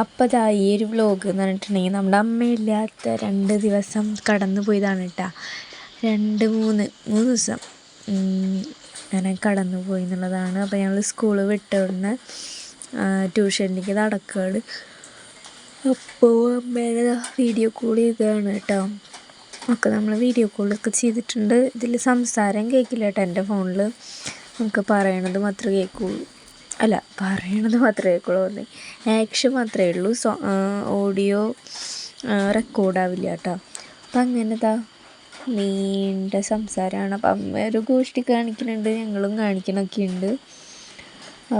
അപ്പോൾ ഇതാ ഈ ഒരു വ്ലോഗ് എന്ന് പറഞ്ഞിട്ടുണ്ടെങ്കിൽ നമ്മുടെ അമ്മയില്ലാത്ത രണ്ട് ദിവസം കടന്നു പോയതാണ് കേട്ടോ. രണ്ട് മൂന്ന് മൂന്ന് ദിവസം അങ്ങനെ കടന്നു പോയി എന്നുള്ളതാണ്. അപ്പോൾ ഞങ്ങൾ സ്കൂൾ വിട്ടുവിടുന്ന ട്യൂഷനിലേക്ക് നടക്കുകയാണ് അപ്പോൾ അമ്മേനെ വീഡിയോ കോൾ ചെയ്തതാണ് കേട്ടോ. ഒക്കെ നമ്മൾ വീഡിയോ കോളൊക്കെ ചെയ്തിട്ടുണ്ട്. ഇതിൽ സംസാരം കേൾക്കില്ല കേട്ടോ എന്റെ ഫോണിൽ നമുക്ക് പറയണത് മാത്രമേ കേൾക്കുള്ളൂ. അല്ല പറയണത് മാത്രമേ കേൾക്കുള്ളൂ ആക്ഷൻ മാത്രമേ ഉള്ളൂ. സോ ഓഡിയോ റെക്കോർഡാവില്ല കേട്ടോ. അപ്പം അങ്ങനെതാ. നീണ്ട സംസാരമാണ് അപ്പം അമ്മ ഒരു ഗോഷ്ടി കാണിക്കുന്നുണ്ട്. ഞങ്ങളും കാണിക്കണമൊക്കെ ഉണ്ട്.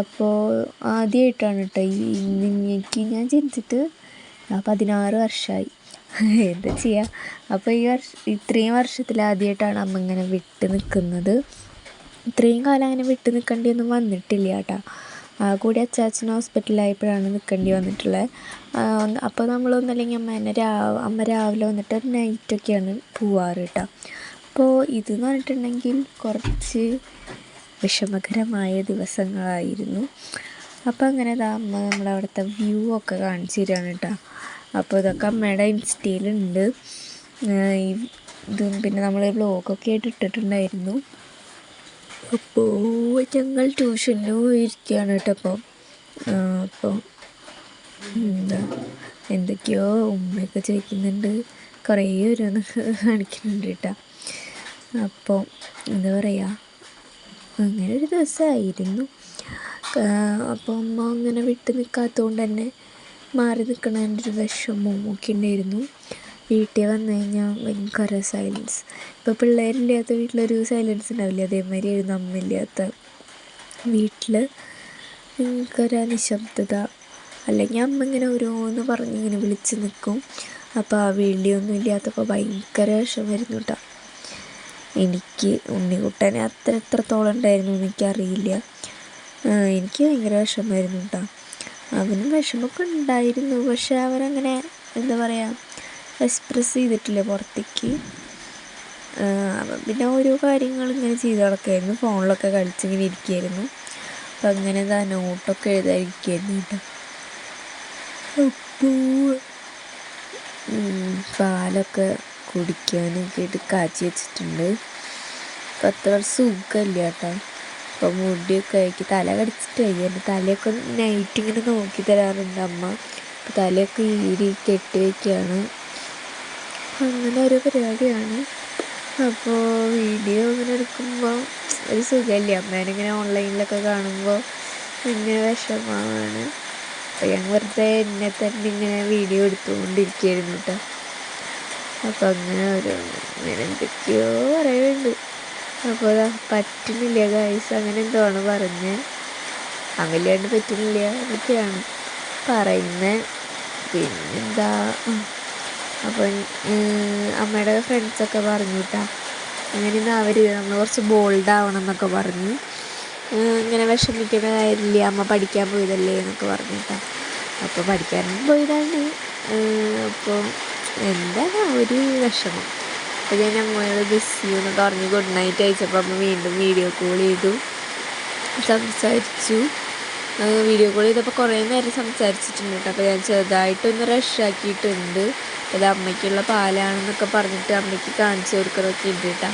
അപ്പോൾ ആദ്യമായിട്ടാണ് കേട്ടോ ഈ നിങ്ങൾക്ക് ഞാൻ ജനിച്ചിട്ട്. പതിനാറ് വർഷമായി എന്താ ചെയ്യുക അപ്പോൾ ഈ വർഷം ഇത്രയും വർഷത്തിൽ ആദ്യമായിട്ടാണ് അമ്മ ഇങ്ങനെ വിട്ട് നിൽക്കുന്നത് ഇത്രയും കാലം അങ്ങനെ വിട്ട് നിൽക്കേണ്ടിയൊന്നും വന്നിട്ടില്ല കേട്ടോ കൂടി അച്ചാച്ചൻ ഹോസ്പിറ്റലായപ്പോഴാണ് നിൽക്കേണ്ടി വന്നിട്ടുള്ളത്. അപ്പോൾ നമ്മളൊന്നല്ലെങ്കിൽ അമ്മ എന്നെ രാ അമ്മ രാവിലെ വന്നിട്ട് നൈറ്റൊക്കെയാണ് പോവാറ് കേട്ടോ അപ്പോൾ ഇതെന്ന് പറഞ്ഞിട്ടുണ്ടെങ്കിൽ കുറച്ച് വിഷമകരമായ ദിവസങ്ങളായിരുന്നു. അപ്പോൾ അങ്ങനെ ഇതാ അമ്മ നമ്മളവിടുത്തെ വ്യൂ ഒക്കെ കാണിച്ചു തരികയാണ് കേട്ടോ അപ്പോൾ ഇതൊക്കെ അമ്മയുടെ ഇൻസ്റ്റയിലുണ്ട്. ഇതും പിന്നെ നമ്മൾ ബ്ലോഗൊക്കെ ആയിട്ട് ഇട്ടിട്ടുണ്ടായിരുന്നു. അപ്പോൾ ഞങ്ങൾ ട്യൂഷന് പോയിരിക്കുകയാണ് കേട്ടോ അപ്പം. അപ്പോൾ എന്താ എന്തൊക്കെയോ ഉമ്മയൊക്കെ ചോദിക്കുന്നുണ്ട്. കുറേ ഒരുന്ന് കാണിക്കുന്നുണ്ട് കേട്ടോ. അപ്പോൾ എന്താ പറയുക അങ്ങനെ ഒരു ദിവസമായിരുന്നു. അപ്പോൾ അമ്മ അങ്ങനെ വിട്ട് നിൽക്കാത്തതുകൊണ്ട് തന്നെ മാറി നിൽക്കണതിന്റെ ഒരു വിഷമവും ഒക്കെ ഉണ്ടായിരുന്നു വീട്ടിൽ വന്നു കഴിഞ്ഞാൽ ഭയങ്കര സൈലൻസ് ഇപ്പോൾ പിള്ളേരില്ലാത്ത വീട്ടിലൊരു സൈലൻസ് ഉണ്ടാവില്ല. അതേമാതിരി ആയിരുന്നു അമ്മയില്ലാത്ത വീട്ടിൽ ഭയങ്കര നിശബ്ദത. അല്ലെങ്കിൽ അമ്മ ഇങ്ങനെ ഓരോന്ന് പറഞ്ഞ് ഇങ്ങനെ വിളിച്ച് നിൽക്കും അപ്പോൾ ആ വേണ്ടിയൊന്നും ഇല്ലാത്തപ്പോൾ ഭയങ്കര വിഷം വരുന്നു കേട്ടോ എനിക്ക് ഉണ്ണിക്കുട്ടനെ അത്ര എത്രത്തോളം ഉണ്ടായിരുന്നു എനിക്കറിയില്ല. എനിക്ക് ഭയങ്കര വിഷമായിരുന്നു കേട്ടോ അവനും വിഷമൊക്കെ ഉണ്ടായിരുന്നു. പക്ഷെ അവനങ്ങനെ എന്താ പറയുക എക്സ്പ്രസ് ചെയ്തിട്ടില്ല പുറത്തേക്ക്. പിന്നെ ഓരോ കാര്യങ്ങൾ ഇങ്ങനെ ചെയ്ത് നടക്കുമായിരുന്നു ഫോണിലൊക്കെ കളിച്ചിങ്ങനെ ഇരിക്കുമായിരുന്നു അപ്പം അങ്ങനെ ഇതാ നോട്ടൊക്കെ എഴുതാതിരിക്കുമായിരുന്നു കേട്ടോ. അപ്പോൾ പാലൊക്കെ കുടിക്കാനൊക്കെ ആയിട്ട് കാച്ചി വെച്ചിട്ടുണ്ട്. അപ്പം അത്ര സുഖമില്ല കേട്ടോ. അപ്പോൾ മുടിയൊക്കെ ആക്കി തല കടിച്ചിട്ട് എന്റെ തലയൊക്കെ നൈറ്റ് ഇങ്ങനെ നോക്കി തരാറുണ്ട് അമ്മ. തലയൊക്കെ ഈരി കെട്ടി വയ്ക്കുകയാണ് അങ്ങനെ ഒരു പരിപാടിയാണ്. അപ്പോൾ വീഡിയോ ഇങ്ങനെ എടുക്കുമ്പോൾ ഒരു സുഖമില്ല അമ്മേനിങ്ങനെ ഓൺലൈനിലൊക്കെ കാണുമ്പോൾ ഭയങ്കര വിഷമമാണ്. അപ്പോൾ ഞാൻ വെറുതെ എന്നെ തന്നെ ഇങ്ങനെ വീഡിയോ എടുത്തുകൊണ്ടിരിക്കുകയായിരുന്നു കേട്ടോ അപ്പോൾ അങ്ങനെ ഒരു അങ്ങനെ എന്തൊക്കെയോ പറയുന്നുണ്ട്. അപ്പോൾ പറ്റുന്നില്ല ഗൈസ് അങ്ങനെ എന്തോ ആണ് പറഞ്ഞത് അമ്മയില്ലാണ്ട് പറ്റുന്നില്ല എന്നൊക്കെയാണ് പറയുന്നത് പിന്നെന്താ? അപ്പോൾ അമ്മയുടെ ഫ്രണ്ട്സൊക്കെ പറഞ്ഞു കേട്ടോ അങ്ങനെ ഇന്ന് അവർ നമ്മൾ കുറച്ച് ബോൾഡ് ആവണം എന്നൊക്കെ പറഞ്ഞു. ഇങ്ങനെ വിഷമിക്കേണ്ട കാര്യമില്ല അമ്മ പഠിക്കാൻ പോയതല്ലേ എന്നൊക്കെ പറഞ്ഞു കേട്ടോ അപ്പോൾ പഠിക്കാനും പോയതാണ് അപ്പോൾ എന്താണ് ഒരു വിഷമം. അപ്പോൾ ഞാൻ അമ്മയോട് ബിസി എന്നൊക്കെ പറഞ്ഞ് ഗുഡ് നൈറ്റ് അയച്ചപ്പോൾ അമ്മ വീണ്ടും വീഡിയോ കോൾ ചെയ്തു. സംസാരിച്ചു. വീഡിയോ കോൾ ചെയ്തപ്പോൾ കുറേ നേരം സംസാരിച്ചിട്ടുണ്ട് കേട്ടോ. അപ്പോൾ ഞാൻ ചെറുതായിട്ടൊന്ന് റഷാക്കിയിട്ടുണ്ട് അത് അമ്മയ്ക്കുള്ള പാലാണെന്നൊക്കെ പറഞ്ഞിട്ട് അമ്മയ്ക്ക് കാണിച്ചു കൊടുക്കുന്നൊക്കെ ഉണ്ട് കേട്ടോ.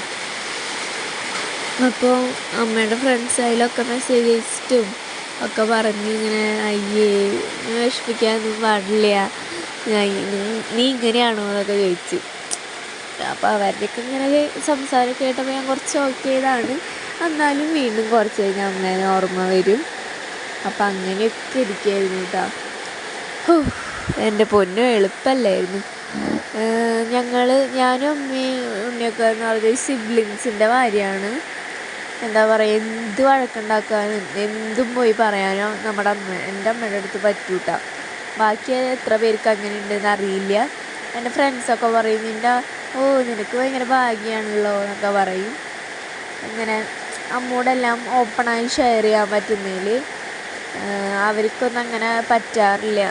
അപ്പോൾ അമ്മയുടെ ഫ്രണ്ട്സ് അതിലൊക്കെ മെസ്സേജ് അയച്ചിട്ടും ഒക്കെ പറഞ്ഞ് ഇങ്ങനെ അയ്യേ വിഷമിക്കാനൊന്നും പാടില്ല. നീ ഇങ്ങനെയാണോ? എന്നൊക്കെ ചോദിച്ചു. അപ്പോൾ അവരുടെയൊക്കെ ഇങ്ങനെ സംസാരം കേട്ടപ്പോൾ ഞാൻ കുറച്ച് ഓക്കേതാണ് എന്നാലും വീണ്ടും കുറച്ച് കഴിഞ്ഞാൽ അമ്മേനെ ഓർമ്മ വരും. അപ്പം അങ്ങനെയൊക്കെ ഇരിക്കുകയായിരുന്നു കേട്ടോ എന്റെ പൊന്നും എളുപ്പമല്ലായിരുന്നു ഞങ്ങൾ ഞാനും അമ്മയും ഉണ്ണിയൊക്കെ എന്ന് പറഞ്ഞ സിബ്ലിങ്സിന്റെ ഭാര്യയാണ്. എന്താ പറയുക എന്ത് വഴക്കുണ്ടാക്കാനും എന്തും പോയി പറയാനോ നമ്മുടെ അമ്മ എന്റെ അമ്മയുടെ അടുത്ത് പറ്റൂട്ട. ബാക്കി എത്ര പേർക്ക് അങ്ങനെ ഉണ്ടെന്ന് അറിയില്ല എന്റെ ഫ്രണ്ട്സൊക്കെ പറയും നിന്റെ ഓ നിനക്ക് ഭയങ്കര ഭാഗ്യമാണല്ലോ എന്നൊക്കെ പറയും. അങ്ങനെ അമ്മോടെല്ലാം ഓപ്പണായി ഷെയർ ചെയ്യാൻ പറ്റുന്നതിൽ അവർക്കൊന്നും അങ്ങനെ പറ്റാറില്ല.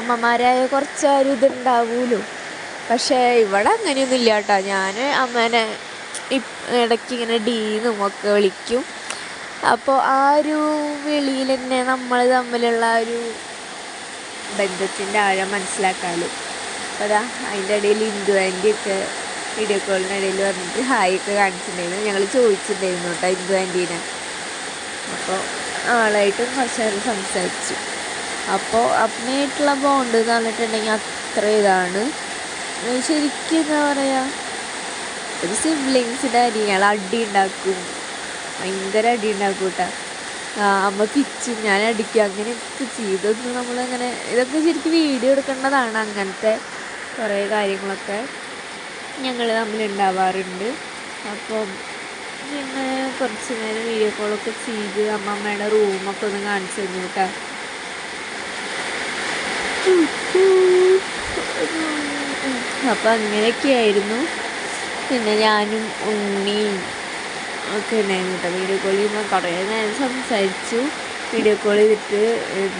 അമ്മമാരായ കുറച്ച് ഒരു ഇതുണ്ടാവുമല്ലോ പക്ഷേ ഇവിടെ അങ്ങനെയൊന്നും ഇല്ല കേട്ടോ ഞാൻ അമ്മേനെ ഇടയ്ക്ക് ഇങ്ങനെ ഡീന്നും ഒക്കെ വിളിക്കും. അപ്പോൾ ആ ഒരു വിളിയിൽ തന്നെ നമ്മൾ തമ്മിലുള്ള ഒരു ബന്ധത്തിന്റെ ആഴം മനസ്സിലാക്കാമല്ലോ അപ്പോൾ അതാ അതിന്റെ ഇടയിൽ ഇന്ദു ആന്റിയൊക്കെ വീഡിയോ കോളിന്റെ ഇടയിൽ വന്നിട്ട് ഹായ് ഒക്കെ കാണിച്ചിട്ടുണ്ടായിരുന്നു. ഞങ്ങൾ ചോദിച്ചിട്ടുണ്ടായിരുന്നു കേട്ടോ ഇന്ദു ആന്റീനെ. അപ്പോൾ ആളായിട്ടും കുറച്ച് നേരം സംസാരിച്ചു. അപ്പോൾ അമ്മയായിട്ടുള്ള ബോണ്ട് എന്ന് പറഞ്ഞിട്ടുണ്ടെങ്കിൽ അത്ര ഇതാണ്. ശരിക്കും എന്താ പറയുക ഒരു സിബ്ലിങ്സിന്റെ അരി ഞങ്ങൾ അടി ഉണ്ടാക്കും. ഭയങ്കര അടി ഉണ്ടാക്കും കേട്ടോ അമ്മ പിച്ചും ഞാൻ അടിക്കും. അങ്ങനെയൊക്കെ ചെയ്തൊന്നും നമ്മളങ്ങനെ ഇതൊക്കെ ശരിക്കും വീഡിയോ എടുക്കേണ്ടതാണ് അങ്ങനത്തെ കുറേ കാര്യങ്ങളൊക്കെ ഞങ്ങൾ തമ്മിൽ ഉണ്ടാവാറുണ്ട്. അപ്പം പിന്നെ കുറച്ച് നേരം വീഡിയോ കോളൊക്കെ ചെയ്ത് അമ്മമ്മയുടെ റൂമൊക്കെ ഒന്ന് കാണിച്ചു തന്നു കേട്ടോ. അപ്പം അങ്ങനെയൊക്കെയായിരുന്നു. പിന്നെ ഞാനും ഉണ്ണിയും ഒക്കെ ഉണ്ടായിരുന്നു കേട്ടോ വീഡിയോ കോൾ ചെയ്യുമ്പോൾ കുറേ നേരം സംസാരിച്ചു. വീഡിയോ കോൾ ചെയ്തിട്ട്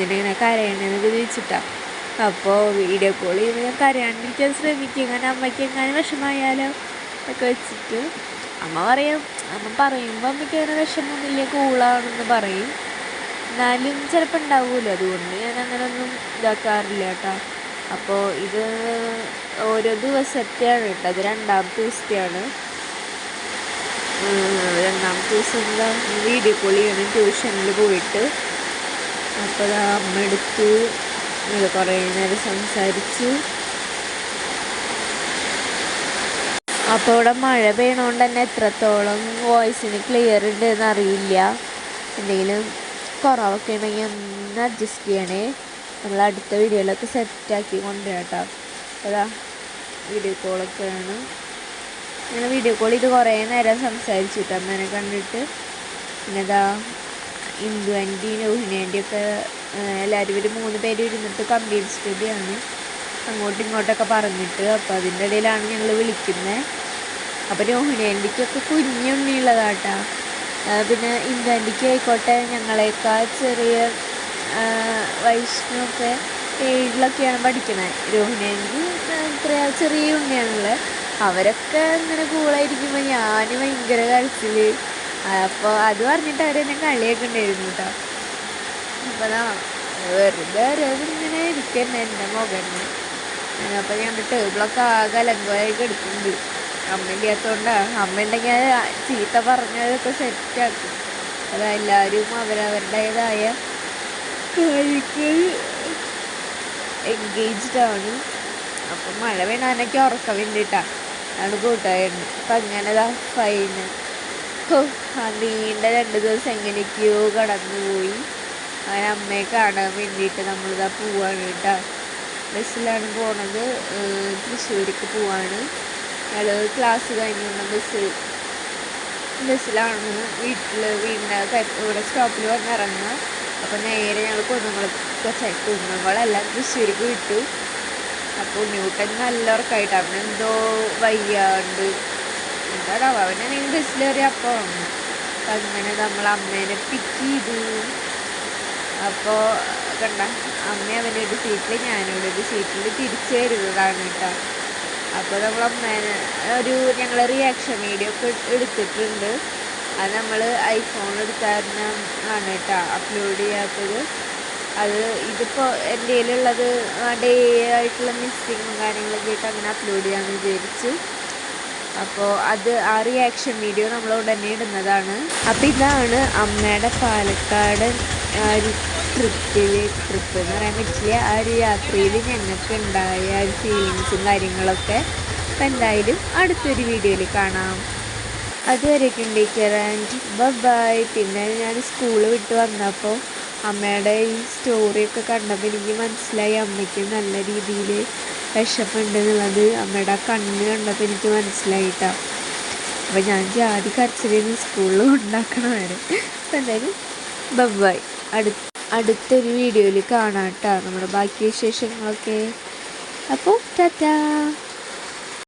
എന്തിനാ കരയണെന്നൊക്കെ ചോദിച്ചിട്ടാണ് അപ്പോൾ വീഡിയോ കോൾ ചെയ്യുമ്പോൾ ഞാൻ കരയാണ്ടിരിക്കാൻ ശ്രമിക്കും. അങ്ങനെ അമ്മയ്ക്ക് എങ്ങനെ വിഷമമായാലോ? ഒക്കെ വെച്ചിട്ട്. അമ്മ പറയും അമ്മ പറയുമ്പോൾ അമ്മയ്ക്ക് അങ്ങനെ വിഷമമൊന്നുമില്ല കൂളാണെന്ന് പറയും. എന്നാലും ചിലപ്പോൾ ഉണ്ടാവുമല്ലോ അതുകൊണ്ട് ഞാൻ അങ്ങനെ ഒന്നും ഇതാക്കാറില്ല കേട്ടോ. അപ്പോൾ ഇത് ഓരോ ദിവസത്തെയാണ് കേട്ടോ. അത് രണ്ടാമത്തെ ദിവസത്തെയാണ്. രണ്ടാമത്തെ ദിവസം വീഡിയോ കോൾ ചെയ്യണം ട്യൂഷനിൽ പോയിട്ട്. അപ്പോൾ അമ്മ എടുത്തു. കുറേ നേരം സംസാരിച്ചു. അപ്പോൾ ഇവിടെ മഴ പെയ്യണോണ്ട് തന്നെ എത്രത്തോളം വോയിസിന് ക്ലിയർ ഉണ്ട് എന്ന് അറിയില്ല. എന്തെങ്കിലും കുറവൊക്കെ ഉണ്ടെങ്കിൽ ഒന്ന് അഡ്ജസ്റ്റ് ചെയ്യണേ. നമ്മൾ അടുത്ത വീഡിയോയിലൊക്കെ സെറ്റാക്കി കൊണ്ടുവരാം കേട്ടോ. അതാ വീഡിയോ കോളൊക്കെയാണ് ഞാൻ വീഡിയോ കോൾ ഇത് കുറേ നേരം സംസാരിച്ചിട്ട് അമ്മേനെ കണ്ടിട്ട്. പിന്നെ ഇതാ രോഹിണി ആന്റിയൊക്കെ എല്ലാവരും ഒരു മൂന്ന് പേര് ഇരുന്നിട്ട് കമ്പ്യൂട്ടർ സ്റ്റഡിയാണ് അങ്ങോട്ടും ഇങ്ങോട്ടൊക്കെ പറഞ്ഞിട്ട്. അപ്പോൾ അതിന്റെ ഇടയിലാണ് ഞങ്ങൾ വിളിക്കുന്നത് അപ്പോൾ രോഹിണി ആന്റിക്കൊക്കെ കുഞ്ഞുണ്ണിയുള്ളതാട്ടാ പിന്നെ ഇന്ദു ആന്റിക്ക് ആയിക്കോട്ടെ ഞങ്ങളെക്കാൾ ചെറിയ വൈഷ്ണവൊക്കെ ഏഴിലൊക്കെയാണ് പഠിക്കുന്നത് രോഹിണി ഇത്ര ചെറിയ ഉണ്ണിയാണുള്ളത്. അവരൊക്കെ ഇങ്ങനെ കൂളായിരിക്കുമ്പോൾ ഞാൻ ഭയങ്കര കരച്ചിൽ അപ്പോൾ അത് പറഞ്ഞിട്ട് അവരെന്നെ കളിയൊക്കെ ഉണ്ടായിരുന്നു കേട്ടോ. അപ്പോൾ വെറുതെ ഇങ്ങനെ ഇരിക്കന്നെ എന്റെ മുഖന്നെ അപ്പോൾ ഞാൻ ടേബിളൊക്കെ ആകെ അലങ്കോലൊക്കെ എടുക്കുന്നുണ്ട് അമ്മ ഇല്ലാത്തതുകൊണ്ടാണ് അമ്മ ഉണ്ടെങ്കിൽ ചീത്ത പറഞ്ഞതൊക്കെ സെറ്റാക്കും. അത് എല്ലാവരും അവരവരുടേതായ കാര്യങ്ങൾ എൻഗേജ്ഡ് ആണ് അപ്പം മഴ വീണാനൊക്കെ ഉറക്കം വേണ്ടിയിട്ടാണ് ആണ് കൂട്ടായിരുന്നു അപ്പം അങ്ങനെ ഫൈന് ആ നീണ്ട രണ്ട് ദിവസം എങ്ങനെയൊക്കെയോ കടന്നുപോയി. അങ്ങനെ അമ്മയെ കാണാൻ വേണ്ടിയിട്ട് നമ്മളിതാ പോവാണ് കേട്ടോ. ബസ്സിലാണ് പോണത്. തൃശ്ശൂർക്ക് പോവാണ്. ഞങ്ങൾ ക്ലാസ് കഴിഞ്ഞുള്ള ബസ് ബസ്സിലാണ് വീട്ടിൽ വീടിന്റെ ഇവിടെ സ്റ്റോപ്പിൽ വന്നിറങ്ങുക. അപ്പോൾ നേരെ ഞങ്ങൾ കുന്നംകുളം കുന്നുങ്ങളെല്ലാം തൃശ്ശൂർക്ക് വിട്ടു. അപ്പോൾ ന്യൂട്ടൻ നല്ല ഉറക്കമായിട്ട് അവനെന്തോ വയ്യാണ്ട്. എന്താ അവനാണെങ്കിൽ ബസ്സിൽ കയറി അപ്പോൾ അപ്പം അങ്ങനെ നമ്മൾ അമ്മേനെ പിക്ക് ചെയ്തു. അപ്പോൾ കണ്ട അമ്മ അവന്റെ ഒരു സീറ്റിൽ ഞാനവിടെ ഒരു സീറ്റിൽ തിരിച്ചു വരുന്നതാണ് കേട്ടോ. അപ്പോൾ നമ്മൾ അമ്മേനെ ഒരു ഞങ്ങൾ റിയാക്ഷൻ വീഡിയോ ഒക്കെ എടുത്തിട്ടുണ്ട്. അത് നമ്മൾ ഐഫോൺ എടുത്തായിരുന്ന ആണ് കേട്ടോ അപ്ലോഡ് ചെയ്യാത്തത്. അത് ഇതിപ്പോൾ എന്റെ കയ്യിലുള്ളത് ഡേ ആയിട്ടുള്ള മിസ്സിങ്ങും കാര്യങ്ങളൊക്കെ ആയിട്ട് അങ്ങനെ അപ്ലോഡ് ചെയ്യാമെന്ന് വിചാരിച്ചു. അപ്പോൾ അത് ആ റിയാക്ഷൻ വീഡിയോ നമ്മൾ ഉടനെ ഇടുന്നതാണ്. അപ്പോൾ ഇതാണ് അമ്മയുടെ പാലക്കാട് ട്രിപ്പിൽ ട്രിപ്പ് എന്ന് പറയാൻ പറ്റില്ല. ആ ഒരു യാത്രയിൽ ഞങ്ങൾക്ക് ഉണ്ടായ ഒരു ഫീലിങ്സും കാര്യങ്ങളൊക്കെ അപ്പം എന്തായാലും അടുത്തൊരു വീഡിയോയിൽ കാണാം. അതുവരെയൊക്കെ ടേക്ക് ആൻഡ് ബൈ പിന്നെ ഞാൻ സ്കൂൾ വിട്ട് വന്നപ്പോൾ അമ്മയുടെ ഈ സ്റ്റോറിയൊക്കെ കണ്ടപ്പോൾ എനിക്ക് മനസ്സിലായി അമ്മയ്ക്ക് നല്ല രീതിയിൽ വിഷമുണ്ട് എന്നുള്ളത്. അമ്മയുടെ ആ കണ്ണ് കണ്ടപ്പോൾ എനിക്ക് മനസ്സിലായിട്ടാ. അപ്പോൾ ഞാൻ ജാതി കരച്ചിലിന്ന് സ്കൂളിൽ ഉണ്ടാക്കണ വരെ അപ്പം എന്തായാലും ബൈ അടുത്ത അടുത്തൊരു വീഡിയോയിൽ കാണാം കേട്ടോ. നമ്മുടെ ബാക്കി വിശേഷങ്ങളൊക്കെ. അപ്പോൾ ടാറ്റാ.